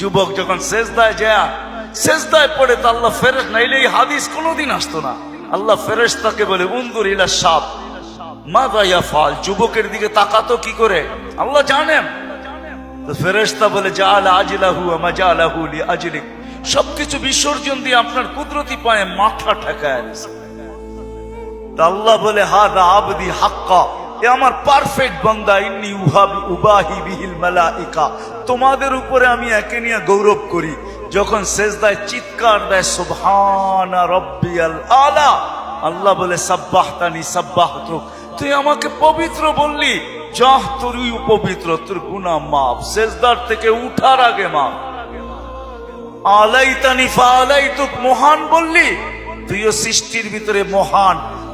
যুবক যখন শেষদায় যায় শেষদায় পড়ে তো আল্লাহ ফেরেস নাইলে এই হাদিস কোনোদিন আসতো না। আল্লাহ ফেরেস তাকে বলে উন্দুর ইলা সাপ মা দাইয়া ফাল যুবকের দিকে তাকাতো কি করে? আল্লাহ জানেন। তো ফেরেস্তা বলে যা আলা আজিলাহু মজা আলাহু লি আজলিক সবকিছু বিসর্জন দিয়ে আপনার কুদরতি পায়ে মাথা ঠেকায় আল্লাহ বলে হা আবদি হাক্কা। এ আমার পারফেক্ট বান্দা, ইন্নি উহাবি, উবাহি বিহিল মালাইকা। তোমাদের উপরে আমি একে নিয়ে গৌরব করি। যখন শেষদায় চিৎকার দেয়, সুবহানা রব্বিয়াল আলা। আল্লাহ বলে, সাব্বাহতানি সাব্বাহতু তুই আমাকে পবিত্র বললি, যাহ তুই পবিত্র, তোর গুনাহ মাফ। শেষদার থেকে উঠার আগে মাপ আলাই মাফ। আলাইতানি ফালাইতুক, মহান বললি। তুইও সৃষ্টির ভিতরে মহান।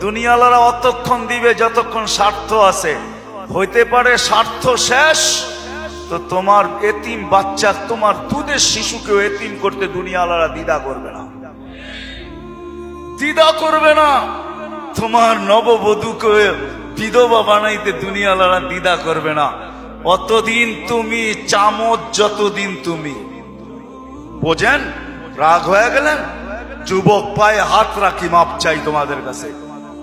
দুনিয়ালারা অতক্ষণ দিবে যতক্ষণ স্বার্থ আছে। হইতে পারে স্বার্থ শেষ, তো তোমার এতিম বাচ্চা, তোমার দুধের শিশুকেও এতিম করতে দুনিয়ালারা দ্বিধা করবে না। দ্বিধা করবে না। তোমার নববধূকে বিধবা বানাইতে দুনিয়ালারা দ্বিধা করবে না। অতদিন তুমি চামচ যতদিন তুমি। বোঝেন? রাগ হয়ে গেলেন? যুবক পায়ে হাত রাখি, মাপ চাই তোমাদের কাছে।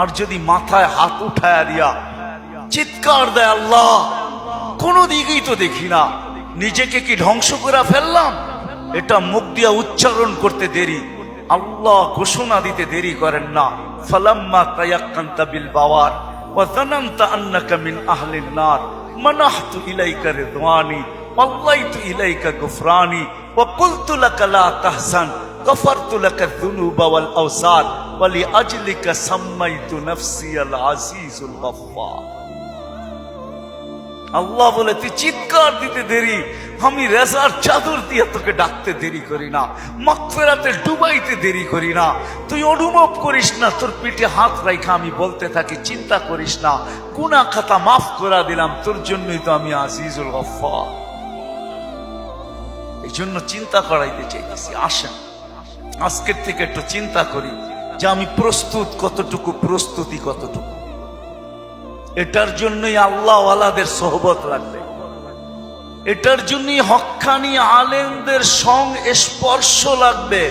আর যদি মাথায় হাত উঠায় দিয়া চিৎকার দেয় আল্লাহ কোনো দিকেই তো দেখি না নিজেকে কি ধ্বংস করে ফেললাম এটা মুখ দিয়া উচ্চারণ করতে দেরি আল্লাহ ঘোষণা দিতে দেরি করেন না ফালাম্মা তায়াক্কান্তা বিল বাওয়ার ওয়া জানামতা আন্নাকা মিন আহলিন নার মানাহতু ইলাইকা রিদওয়ানি والليت إليك غفراني وقلت لك لا تحزن غفرت لك الذنوب والأوسار ওয়ালি আজলিকা সাম্মাইতু নাফসি আল আজিজুল আল্লাহ বলে, তুই চিৎকার দিতে দেরি। আমি রেজার চাদর দিয়ে তোকে ডাকতে দেরি করি না। মকফেরাতে ডুবাইতে দেরি করি না। তুই অনুভব করিস না, তোর পিঠে হাত রাইখা আমি বলতে থাকি, চিন্তা করিস না। গুনা খাতা মাফ করা দিলাম, তোর জন্যই তো আমি আজিজুল গফফার। এই জন্য চিন্তা করাইতে চাইতেছি, আসেন। আজকের থেকে একটু চিন্তা করি। যে আমি প্রস্তুত কতটুকু, প্রস্তুতি কতটুকু। এটার জন্যই আল্লাহওয়ালাদের সহবত লাগবে এটার জন্যই হক্কানি আলেমদের সং স্পর্শ লাগবে।